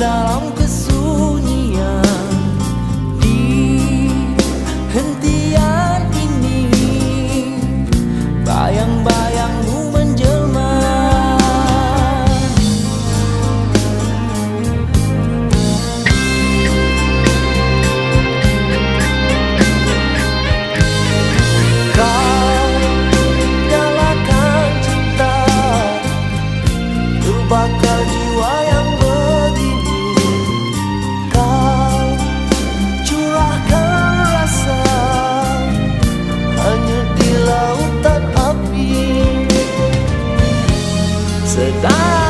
dalam kesunyian. Di hentian ini bayang-bayangmu menjelma. Kau galakan cinta lupakan jiwa said I